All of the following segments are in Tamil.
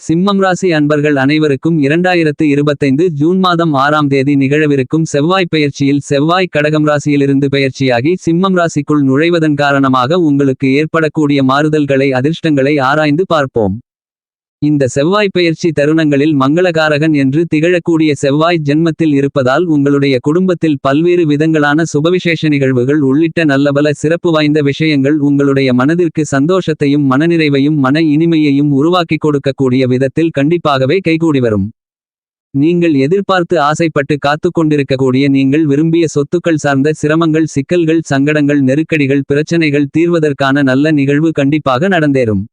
சிம்மம் ராசி அன்பர்கள் அனைவருக்கும் இரண்டாயிரத்து இருபத்தைந்து ஜூன் மாதம் ஆறாம் தேதி நிகழவிருக்கும் செவ்வாய் பெயர்ச்சியில் செவ்வாய் கடகம் ராசியிலிருந்து பெயர்ச்சியாகி சிம்மம் ராசிக்குள் நுழைவதன் காரணமாக உங்களுக்கு ஏற்படக்கூடிய மாறுதல்களை அதிர்ஷ்டங்களை ஆராய்ந்து பார்ப்போம். இந்த செவ்வாய் பெயர்ச்சி தருணங்களில் மங்களகாரகன் என்று திகழக்கூடிய செவ்வாய் ஜென்மத்தில் இருப்பதால் உங்களுடைய குடும்பத்தில் பல்வேறு விதங்களான சுபவிசேஷ நிகழ்வுகள் உள்ளிட்ட நல்லபல சிறப்பு வாய்ந்த விஷயங்கள் உங்களுடைய மனதிற்கு சந்தோஷத்தையும் மனநிறைவையும் மன இனிமையையும் உருவாக்கி கொடுக்கக்கூடிய விதத்தில் கண்டிப்பாகவே கைகூடி வரும். நீங்கள் எதிர்பார்த்து ஆசைப்பட்டு காத்து கொண்டிருக்கக்கூடிய நீங்கள் விரும்பிய சொத்துக்கள் சார்ந்த சிரமங்கள் சிக்கல்கள் சங்கடங்கள் நெருக்கடிகள் பிரச்சனைகள் தீர்வதற்கான நல்ல நிகழ்வு கண்டிப்பாக நடந்தேறும்.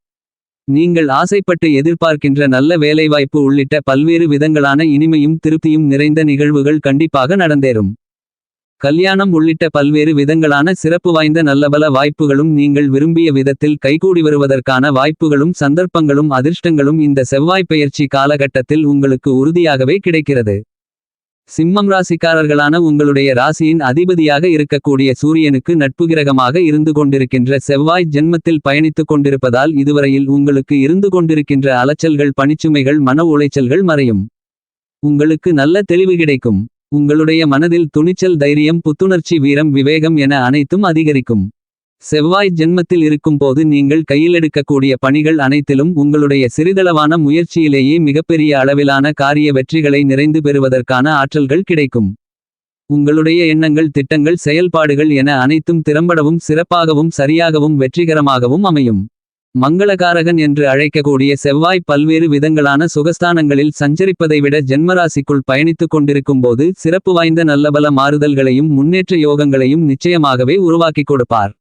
நீங்கள் ஆசைப்பட்டு எதிர்பார்க்கின்ற நல்ல வேலைவாய்ப்பு உள்ளிட்ட பல்வேறு விதங்களான இனிமையும் திருப்தியும் நிறைந்த நிகழ்வுகள் கண்டிப்பாக நடந்தேறும். கல்யாணம் உள்ளிட்ட பல்வேறு விதங்களான சிறப்பு வாய்ந்த நல்லபல வாய்ப்புகளும் நீங்கள் விரும்பிய விதத்தில் கைகூடி வருவதற்கான வாய்ப்புகளும் சந்தர்ப்பங்களும் அதிர்ஷ்டங்களும் இந்த செவ்வாய் பெயர்ச்சி காலகட்டத்தில் உங்களுக்கு உறுதியாகவே கிடைக்கிறது. சிம்மம் ராசிக்காரர்களான உங்களுடைய ராசியின் அதிபதியாக இருக்கக்கூடிய சூரியனுக்கு நட்புகிரகமாக இருந்து கொண்டிருக்கின்ற செவ்வாய் ஜென்மத்தில் பயணித்துக் கொண்டிருப்பதால் இதுவரையில் உங்களுக்கு இருந்து கொண்டிருக்கின்ற அலைச்சல்கள் பணிச்சுமைகள் மன உளைச்சல்கள் மறையும். உங்களுக்கு நல்ல தெளிவு கிடைக்கும். உங்களுடைய மனதில் துணிச்சல் தைரியம் புத்துணர்ச்சி வீரம் விவேகம் என அனைத்தும் அதிகரிக்கும். செவ்வாய் ஜென்மத்தில் இருக்கும்போது நீங்கள் கையிலெடுக்கக்கூடிய பணிகள் அனைத்திலும் உங்களுடைய சிறிதளவான முயற்சியிலேயே மிகப்பெரிய அளவிலான காரிய வெற்றிகளை நிறைந்து பெறுவதற்கான ஆற்றல்கள் கிடைக்கும். உங்களுடைய எண்ணங்கள் திட்டங்கள் செயல்பாடுகள் என அனைத்தும் திறம்படவும் சிறப்பாகவும் சரியாகவும் வெற்றிகரமாகவும் அமையும். மங்களகாரகன் என்று அழைக்கக்கூடிய செவ்வாய் பல்வேறு விதங்களான சுகஸ்தானங்களில் சஞ்சரிப்பதை விட ஜென்மராசிக்குள் பயணித்துக் கொண்டிருக்கும்போது சிறப்பு வாய்ந்த நல்லபல மாறுதல்களையும் முன்னேற்ற யோகங்களையும் நிச்சயமாகவே உருவாக்கிக் கொடுப்பார்.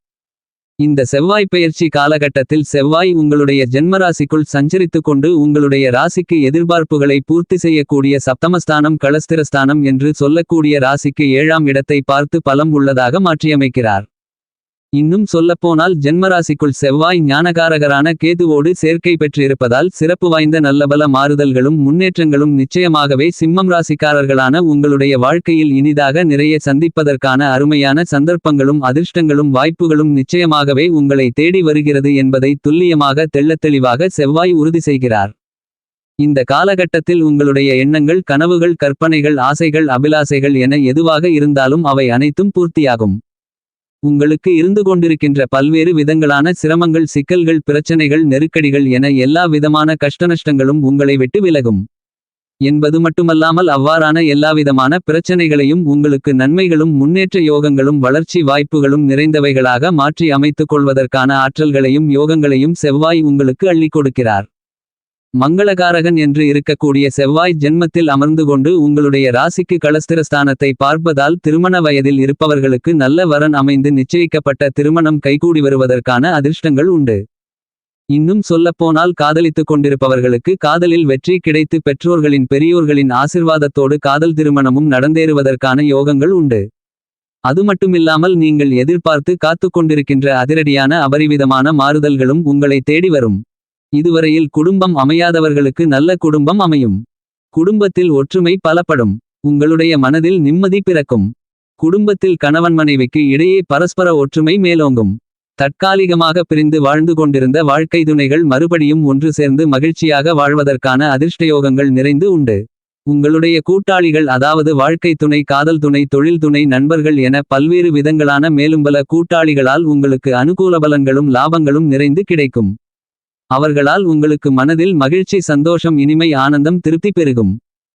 இந்த செவ்வாய் பெயர்ச்சி காலகட்டத்தில் செவ்வாய் உங்களுடைய ஜென்மராசிக்குள் சஞ்சரித்துக் கொண்டு உங்களுடைய ராசிக்கு எதிர்பார்ப்புகளை பூர்த்தி செய்யக்கூடிய சப்தமஸ்தானம் களஸ்திரஸ்தானம் என்று சொல்லக்கூடிய ராசிக்கு ஏழாம் இடத்தை பார்த்து பலம் உள்ளதாக மாற்றியமைக்கிறார். இன்னும் சொல்லப்போனால் ஜென்மராசிக்குள் செவ்வாய் ஞானகாரகரான கேதுவோடு சேர்க்கை பெற்றிருப்பதால் சிறப்பு வாய்ந்த நல்லபல மாறுதல்களும் முன்னேற்றங்களும் நிச்சயமாகவே சிம்மம் ராசிக்காரர்களான உங்களுடைய வாழ்க்கையில் இனிதாக நிறைய சந்திப்பதற்கான அருமையான சந்தர்ப்பங்களும் அதிர்ஷ்டங்களும் வாய்ப்புகளும் நிச்சயமாகவே உங்களை தேடி வருகிறது என்பதை துல்லியமாக தெள்ளத்தெளிவாக செவ்வாய் உறுதி செய்கிறார். இந்த காலகட்டத்தில் உங்களுடைய எண்ணங்கள் கனவுகள் கற்பனைகள் ஆசைகள் அபிலாசைகள் என எதுவாக இருந்தாலும் அவை அனைத்தும் பூர்த்தியாகும். உங்களுக்கு இருந்து கொண்டிருக்கின்ற பல்வேறு விதங்களான சிரமங்கள் சிக்கல்கள் பிரச்சனைகள் நெருக்கடிகள் என எல்லா விதமான கஷ்டநஷ்டங்களும் உங்களை விட்டு விலகும். என்பது மட்டுமல்லாமல் அவ்வாறான எல்லாவிதமான பிரச்சனைகளையும் உங்களுக்கு நன்மைகளும் முன்னேற்ற யோகங்களும் வளர்ச்சி வாய்ப்புகளும் நிறைந்தவைகளாக மாற்றி அமைத்துக் கொள்வதற்கான ஆற்றல்களையும் யோகங்களையும் செவ்வாய் உங்களுக்கு அள்ளிக் கொடுக்கிறார். மங்களகாரகன் என்று இருக்கக்கூடிய செவ்வாய் ஜென்மத்தில் அமர்ந்து கொண்டு உங்களுடைய ராசிக்கு களஸ்திரஸ்தானத்தை பார்ப்பதால் திருமண வயதில் இருப்பவர்களுக்கு நல்ல வரன் அமைந்து நிச்சயிக்கப்பட்ட திருமணம் கைகூடி வருவதற்கான அதிர்ஷ்டங்கள் உண்டு. இன்னும் சொல்லப்போனால் காதலித்துக் கொண்டிருப்பவர்களுக்கு காதலில் வெற்றி கிடைத்து பெற்றோர்களின் பெரியோர்களின் ஆசிர்வாதத்தோடு காதல் திருமணமும் நடந்தேறுவதற்கான யோகங்கள் உண்டு. அது மட்டுமில்லாமல் நீங்கள் எதிர்பார்த்து காத்துக் கொண்டிருக்கின்ற அதிரடியான அபரிவிதமான மாறுதல்களும் உங்களை தேடி வரும். இதுவரையில் குடும்பம் அமையாதவர்களுக்கு நல்ல குடும்பம் அமையும். குடும்பத்தில் ஒற்றுமை பலப்படும். உங்களுடைய மனதில் நிம்மதி பிறக்கும். குடும்பத்தில் கணவன் மனைவிக்கு இடையே பரஸ்பர ஒற்றுமை மேலோங்கும். தற்காலிகமாக பிரிந்து வாழ்ந்து கொண்டிருந்த வாழ்க்கை துணைகள் மறுபடியும் ஒன்று சேர்ந்து மகிழ்ச்சியாக வாழ்வதற்கான அதிர்ஷ்டயோகங்கள் நிறைந்து உண்டு. உங்களுடைய கூட்டாளிகள் அதாவது வாழ்க்கை துணை காதல் துணை தொழில் துணை நண்பர்கள் என பல்வேறு விதங்களான மேலும் பல கூட்டாளிகளால் உங்களுக்கு அனுகூல பலன்களும் லாபங்களும் நிறைந்து கிடைக்கும். அவர்களால் உங்களுக்கு மனதில் மகிழ்ச்சி சந்தோஷம் இனிமை ஆனந்தம் திருப்தி பெருகும்.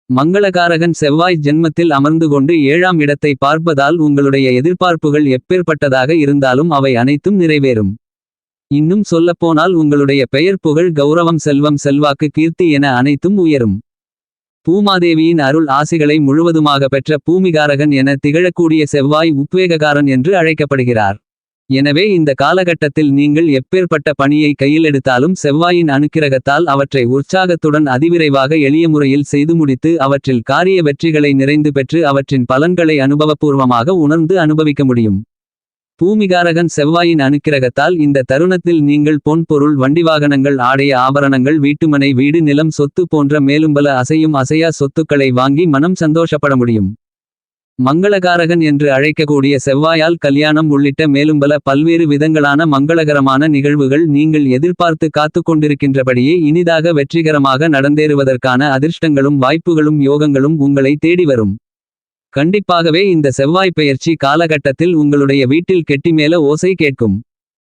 மங்களகாரகன் செவ்வாய் ஜென்மத்தில் அமர்ந்து கொண்டு ஏழாம் இடத்தை பார்ப்பதால் உங்களுடைய எதிர்பார்ப்புகள் எப்பேற்பட்டதாக இருந்தாலும் அவை அனைத்தும் நிறைவேறும். இன்னும் சொல்லப்போனால் உங்களுடைய பெயர் புகழ் கௌரவம் செல்வம் செல்வாக்கு கீர்த்தி என அனைத்தும் உயரும். பூமாதேவியின் அருள் ஆசிகளை முழுவதுமாக பெற்ற பூமிகாரகன் என திகழக்கூடிய செவ்வாய் உத்வேககாரன் என்று அழைக்கப்படுகிறார். எனவே இந்த காலகட்டத்தில் நீங்கள் எப்பேற்பட்ட பணியை கையிலெடுத்தாலும் செவ்வாயின் அனுக்கிரகத்தால் அவற்றை உற்சாகத்துடன் அதிவிரைவாக எளிய முறையில் செய்து முடித்து அவற்றில் காரிய வெற்றிகளை நிறைந்து பெற்று அவற்றின் பலன்களை அனுபவபூர்வமாக உணர்ந்து அனுபவிக்க முடியும். பூமிகாரகன் செவ்வாயின் அனுக்கிரகத்தால் இந்த தருணத்தில் நீங்கள் பொன் பொருள் வண்டிவாகனங்கள் ஆடைய ஆபரணங்கள் வீட்டுமனை வீடு நிலம் சொத்து போன்ற மேலும்பல அசையும் அசையா சொத்துக்களை வாங்கி மனம் சந்தோஷப்பட முடியும். மங்களகாரகன் என்று அழைக்கக்கூடிய செவ்வாயால் கல்யாணம் உள்ளிட்ட மேலும் பல பல்வேறு விதங்களான மங்களகரமான நிகழ்வுகள் நீங்கள் எதிர்பார்த்து காத்துக் கொண்டிருக்கின்றபடியே இனிதாக வெற்றிகரமாக நடந்தேறுவதற்கான அதிர்ஷ்டங்களும் வாய்ப்புகளும் யோகங்களும் உங்களை தேடி வரும். கண்டிப்பாகவே இந்த செவ்வாய் பெயர்ச்சி காலகட்டத்தில் உங்களுடைய வீட்டில் கெட்டிமேல ஓசை கேட்கும்.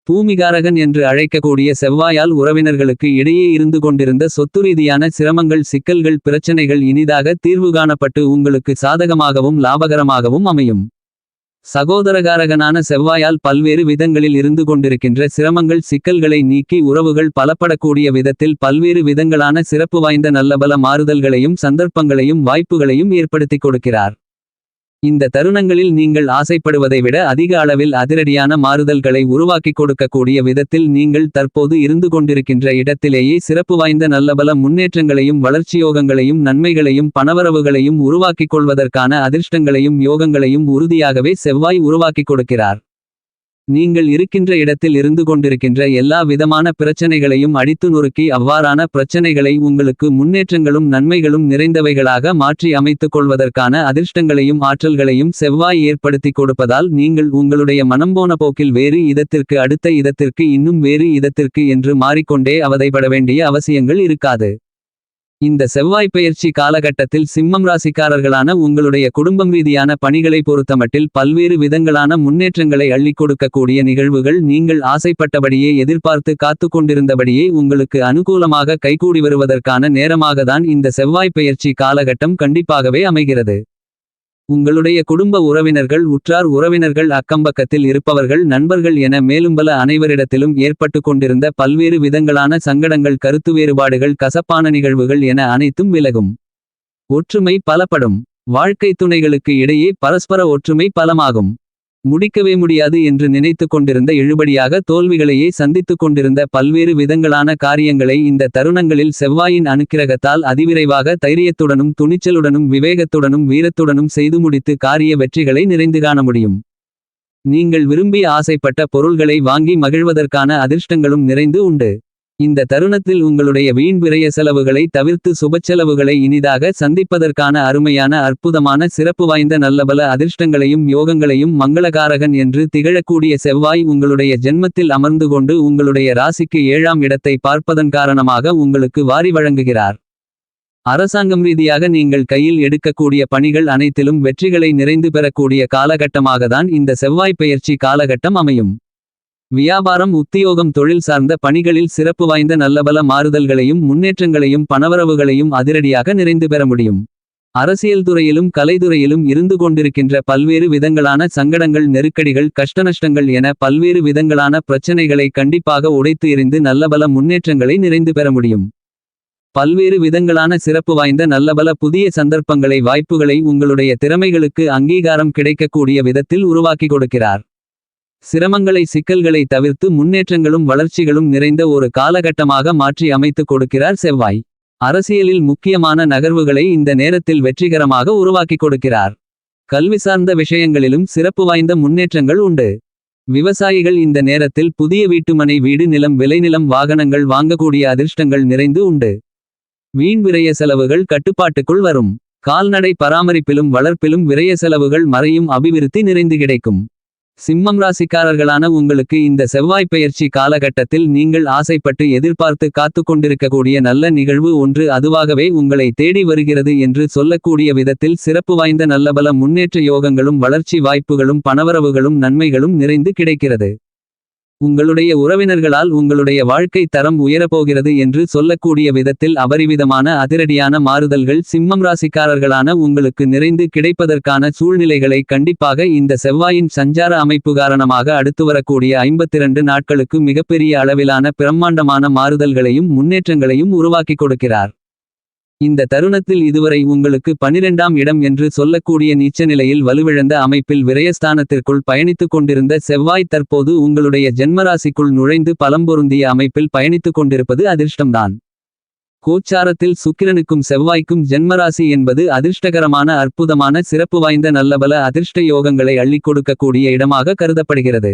பூமிகாரகன் என்று அழைக்கக்கூடிய செவ்வாயால் உறவினர்களுக்கு இடையே இருந்து கொண்டிருந்த சொத்துரீதியான சிரமங்கள் சிக்கல்கள் பிரச்சனைகள் இனிதாக தீர்வு காணப்பட்டு உங்களுக்கு சாதகமாகவும் லாபகரமாகவும் அமையும். சகோதரகாரகனான செவ்வாயால் பல்வேறு விதங்களில் இருந்து கொண்டிருக்கின்ற சிரமங்கள் சிக்கல்களை நீக்கி உறவுகள் பலப்படக்கூடிய விதத்தில் பல்வேறு விதங்களான சிறப்பு வாய்ந்த நல்லபல மாறுதல்களையும் சந்தர்ப்பங்களையும் வாய்ப்புகளையும் ஏற்படுத்திக் கொடுக்கிறார். இந்த தருணங்களில் நீங்கள் ஆசைப்படுவதை விட அதிக அளவில் அதிரடியான மாறுதல்களை உருவாக்கிக் கொடுக்கக்கூடிய விதத்தில் நீங்கள் தற்போது இருந்து கொண்டிருக்கின்ற இடத்திலேயே சிறப்பு வாய்ந்த நல்லபல முன்னேற்றங்களையும் வளர்ச்சியோகங்களையும் நன்மைகளையும் பணவரவுகளையும் உருவாக்கிக் கொள்வதற்கான அதிர்ஷ்டங்களையும் யோகங்களையும் உறுதியாகவே செவ்வாய் உருவாக்கிக் கொடுக்கிறார். நீங்கள் இருக்கின்ற இடத்தில் இருந்து கொண்டிருக்கின்ற எல்லா விதமான பிரச்சனைகளையும் அடித்து நொறுக்கி அவ்வாறான பிரச்சனைகளை உங்களுக்கு முன்னேற்றங்களும் நன்மைகளும் நிறைந்தவைகளாக மாற்றி அமைத்துக் கொள்வதற்கான அதிர்ஷ்டங்களையும் ஆற்றல்களையும் செவ்வாய் ஏற்படுத்திக் கொடுப்பதால் நீங்கள் உங்களுடைய மனம்போன போக்கில் வேறு இதத்திற்கு அடுத்த இதத்திற்கு இன்னும் வேறு இதத்திற்கு என்று மாறிக்கொண்டே அவதைப்பட வேண்டிய அவசியங்கள் இருக்காது. இந்த செவ்வாய் பெயர்ச்சி காலகட்டத்தில் சிம்மம் ராசிக்காரர்களான உங்களுடைய குடும்பம் ரீதியான பணிகளை பொறுத்தமட்டில் பல்வேறு விதங்களான முன்னேற்றங்களை அள்ளிக் கொடுக்கக்கூடிய நிகழ்வுகள் நீங்கள் ஆசைப்பட்டபடியே எதிர்பார்த்து காத்து கொண்டிருந்தபடியே உங்களுக்கு அனுகூலமாக கைகூடி வருவதற்கான நேரமாகத்தான் இந்த செவ்வாய் பெயர்ச்சி காலகட்டம் கண்டிப்பாகவே அமைகிறது. உங்களுடைய குடும்ப உறவினர்கள் உற்றார் உறவினர்கள் அக்கம்பக்கத்தில் இருப்பவர்கள் நண்பர்கள் என மேலும்பல அனைவரிடத்திலும் ஏற்பட்டு கொண்டிருந்த பல்வேறு விதங்களான சங்கடங்கள் கருத்து வேறுபாடுகள் கசப்பான நிகழ்வுகள் என அனைத்தும் விலகும். ஒற்றுமை பலப்படும். வாழ்க்கை துணைகளுக்கு இடையே பரஸ்பர ஒற்றுமை பலமாகும். முடிக்கவே முடியாது என்று நினைத்துக் கொண்டிருந்த இழுபடியாக தோல்விகளையே சந்தித்துக் கொண்டிருந்த பல்வேறு விதங்களான காரியங்களை இந்த தருணங்களில் செவ்வாயின் அனுக்கிரகத்தால் அதிவிரைவாக தைரியத்துடனும் துணிச்சலுடனும் விவேகத்துடனும் வீரத்துடனும் செய்து முடித்து காரிய வெற்றிகளை நிறைந்து காண முடியும். நீங்கள் விரும்பி ஆசைப்பட்ட பொருள்களை வாங்கி மகிழ்வதற்கான அதிர்ஷ்டங்களும் நிறைந்து உண்டு. இந்த தருணத்தில் உங்களுடைய வீண் விரய செலவுகளை தவிர்த்து சுபச்செலவுகளை இனிதாக சந்திப்பதற்கான அருமையான அற்புதமான சிறப்பு வாய்ந்த நல்லபல அதிர்ஷ்டங்களையும் யோகங்களையும் மங்களகாரகன் என்று திகழக்கூடிய செவ்வாய் உங்களுடைய ஜென்மத்தில் அமர்ந்து கொண்டு உங்களுடைய ராசிக்கு ஏழாம் இடத்தை பார்ப்பதன் காரணமாக உங்களுக்கு வாரி வழங்குகிறார். அரசாங்கம் ரீதியாக நீங்கள் கையில் எடுக்கக்கூடிய பணிகள் அனைத்திலும் வெற்றிகளை நிறைந்து பெறக்கூடிய காலகட்டமாகத்தான் இந்த செவ்வாய் பெயர்ச்சி காலகட்டம் அமையும். வியாபாரம் உத்தியோகம் தொழில் சார்ந்த பணிகளில் சிறப்பு வாய்ந்த நல்லபல மாறுதல்களையும் முன்னேற்றங்களையும் பணவரவுகளையும் அதிரடியாக நிறைந்து பெற முடியும். அரசியல் துறையிலும் கலைத்துறையிலும் இருந்து கொண்டிருக்கின்ற பல்வேறு விதங்களான சங்கடங்கள் நெருக்கடிகள் கஷ்டநஷ்டங்கள் என பல்வேறு விதங்களான பிரச்சனைகளை கண்டிப்பாக உடைத்து எறிந்து நல்லபல முன்னேற்றங்களை நிறைந்து பெற முடியும். பல்வேறு விதங்களான சிறப்பு வாய்ந்த நல்லபல புதிய சந்தர்ப்பங்களை வாய்ப்புகளை உங்களுடைய திறமைகளுக்கு அங்கீகாரம் கிடைக்கக்கூடிய விதத்தில் உருவாக்கி கொடுக்கிறார். சிரமங்களை சிக்கல்களை தவிர்த்து முன்னேற்றங்களும் வளர்ச்சிகளும் நிறைந்த ஒரு காலகட்டமாக மாற்றி அமைத்துக் கொடுக்கிறார் செவ்வாய். அரசியலில் முக்கியமான நகர்வுகளை இந்த நேரத்தில் வெற்றிகரமாக உருவாக்கிக் கொடுக்கிறார். கல்வி சார்ந்த விஷயங்களிலும் சிறப்பு வாய்ந்த முன்னேற்றங்கள் உண்டு. விவசாயிகள் இந்த நேரத்தில் புதிய வீட்டுமனை வீடு நிலம் விளைநிலம் வாகனங்கள் வாங்கக்கூடிய அதிர்ஷ்டங்கள் நிறைந்து உண்டு. வீண் விரய செலவுகள் கட்டுப்பாட்டுக்குள் வரும். கால்நடை பராமரிப்பிலும் வளர்ப்பிலும் விரய செலவுகள் மறையும் அபிவிருத்தி நிறைந்து கிடைக்கும். சிம்மம் ராசிக்காரர்களான உங்களுக்கு இந்த செவ்வாய் பெயர்ச்சி காலகட்டத்தில் நீங்கள் ஆசைப்பட்டு எதிர்பார்த்து காத்து கொண்டிருக்கக்கூடிய நல்ல நிகழ்வு ஒன்று அதுவாகவே உங்களை தேடி வருகிறது என்று சொல்லக்கூடிய விதத்தில் சிறப்பு வாய்ந்த நல்லபல முன்னேற்ற யோகங்களும் வளர்ச்சி வாய்ப்புகளும் பணவரவுகளும் நன்மைகளும் நிறைந்து கிடைக்கிறது. உங்களுடைய உறவினர்களால் உங்களுடைய வாழ்க்கை தரம் உயரப்போகிறது என்று சொல்லக்கூடிய விதத்தில் அபரிவிதமான அதிரடியான மாறுதல்கள் சிம்மம் ராசிக்காரர்களான உங்களுக்கு நிறைந்து கிடைப்பதற்கான சூழ்நிலைகளை கண்டிப்பாக இந்த செவ்வாயின் சஞ்சார அமைப்பு காரணமாக அடுத்து வரக்கூடிய ஐம்பத்திரண்டு நாட்களுக்கு மிகப்பெரிய அளவிலான பிரம்மாண்டமான மாறுதல்களையும் முன்னேற்றங்களையும் உருவாக்கி கொடுக்கிறார். இந்த தருணத்தில் இதுவரை உங்களுக்கு பனிரெண்டாம் இடம் என்று சொல்லக்கூடிய நீச்சநிலையில் வலுவிழந்த அமைப்பில் விரயஸ்தானத்திற்குள் பயணித்துக் கொண்டிருந்த செவ்வாய் தற்போது உங்களுடைய ஜென்மராசிக்குள் நுழைந்து பலம்பொருந்திய அமைப்பில் பயணித்துக் கொண்டிருப்பது அதிர்ஷ்டம்தான். கோச்சாரத்தில் சுக்கிரனுக்கும் செவ்வாய்க்கும் ஜென்மராசி என்பது அதிர்ஷ்டகரமான அற்புதமான சிறப்பு வாய்ந்த நல்லபல அதிர்ஷ்ட யோகங்களை அள்ளிக் கொடுக்கக்கூடிய இடமாக கருதப்படுகிறது.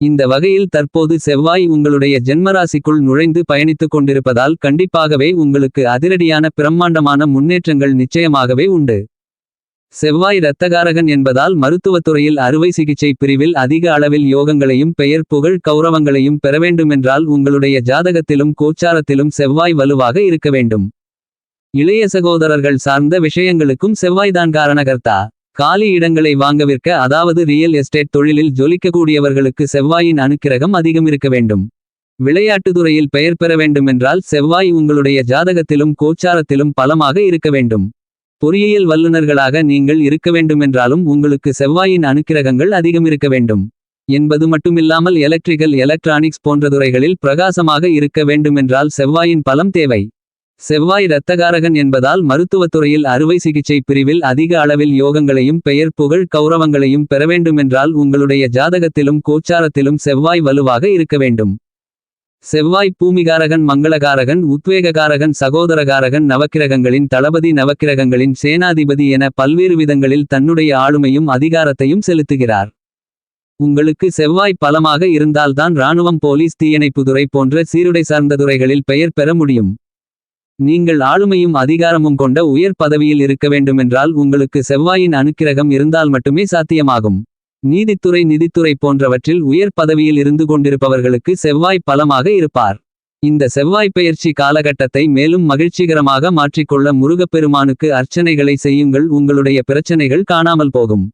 இந்த வகையில் தற்போது செவ்வாய் உங்களுடைய ஜென்மராசிக்குள் நுழைந்து பயணித்துக் கொண்டிருப்பதால் கண்டிப்பாகவே உங்களுக்கு அதிரடியான பிரம்மாண்டமான முன்னேற்றங்கள் நிச்சயமாகவே உண்டு செவ்வாய் இரத்தகாரகன் என்பதால் மருத்துவத்துறையில் அறுவை சிகிச்சை பிரிவில் அதிக அளவில் யோகங்களையும் பெயர் புகழ் கௌரவங்களையும் பெறவேண்டுமென்றால் உங்களுடைய ஜாதகத்திலும் கோச்சாரத்திலும் செவ்வாய் வலுவாக இருக்க வேண்டும். இளைய சகோதரர்கள் சார்ந்த விஷயங்களுக்கும் செவ்வாய்தான் காரணகர்த்தா. காலி இடங்களை வாங்க விற்க அதாவது ரியல் எஸ்டேட் தொழிலில் ஜொலிக்கக்கூடியவர்களுக்கு செவ்வாயின் அனுக்கிரகம் அதிகம் இருக்க வேண்டும். விளையாட்டுத் துறையில் பெயர் பெற வேண்டுமென்றால் செவ்வாய் உங்களுடைய ஜாதகத்திலும் கோச்சாரத்திலும் பலமாக இருக்க வேண்டும். பொறியியல் வல்லுநர்களாக நீங்கள் இருக்க வேண்டுமென்றாலும் உங்களுக்கு செவ்வாயின் அனுக்கிரகங்கள் அதிகம் இருக்க வேண்டும். என்பது மட்டுமில்லாமல் எலக்ட்ரிக்கல் எலக்ட்ரானிக்ஸ் போன்ற துறைகளில் பிரகாசமாக இருக்க வேண்டுமென்றால் செவ்வாயின் பலம் தேவை. செவ்வாய் இரத்தகாரகன் என்பதால் மருத்துவத்துறையில் அறுவை சிகிச்சை பிரிவில் அதிக அளவில் யோகங்களையும் பெயர் புகழ் கௌரவங்களையும் பெறவேண்டுமென்றால் உங்களுடைய ஜாதகத்திலும் கோச்சாரத்திலும் செவ்வாய் வலுவாக இருக்க வேண்டும். செவ்வாய் பூமிகாரகன் மங்களகாரகன் உத்வேககாரகன் சகோதரகாரகன் நவக்கிரகங்களின் தளபதி நவக்கிரகங்களின் சேனாதிபதி என பல்வேறு விதங்களில் தன்னுடைய ஆளுமையும் அதிகாரத்தையும் செலுத்துகிறார். உங்களுக்கு செவ்வாய் பலமாக இருந்தால்தான் இராணுவம் போலீஸ் தீயணைப்புதுறை போன்ற சீருடை சார்ந்த துறைகளில் பெயர் பெற முடியும். நீங்கள் ஆளுமையும் அதிகாரமும் கொண்ட உயர் பதவியில் இருக்க வேண்டுமென்றால் உங்களுக்கு செவ்வாயின் அனுக்கிரகம் இருந்தால் மட்டுமே சாத்தியமாகும். நீதித்துறை நிதித்துறை போன்றவற்றில் உயர் பதவியில் இருந்து கொண்டிருப்பவர்களுக்கு செவ்வாய் பலமாக இருப்பார். இந்த செவ்வாய் பயிற்சி காலகட்டத்தை மேலும் மகிழ்ச்சிகரமாக மாற்றிக்கொள்ள முருகப்பெருமானுக்கு அர்ச்சனைகளை செய்யுங்கள் உங்களுடைய பிரச்சனைகள் காணாமல் போகும்.